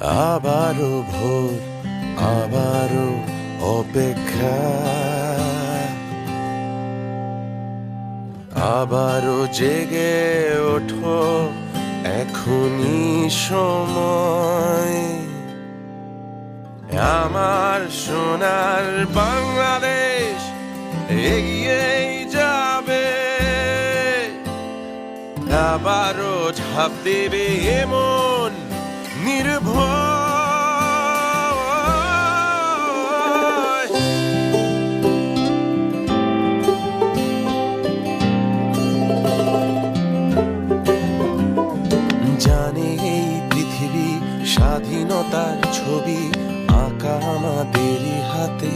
আবারও ভোর, আবারও অপেক্ষা। আবারও জেগে ওঠো, এখনই সময়। আমার সোনার বাংলাদেশ এগিয়েই যাবে। আবারও ঝাঁপ দেবে এমন নির্ভয়। জানে এই পৃথিবী স্বাধীনতার ছবি আঁকা আমাদেরই হাতে।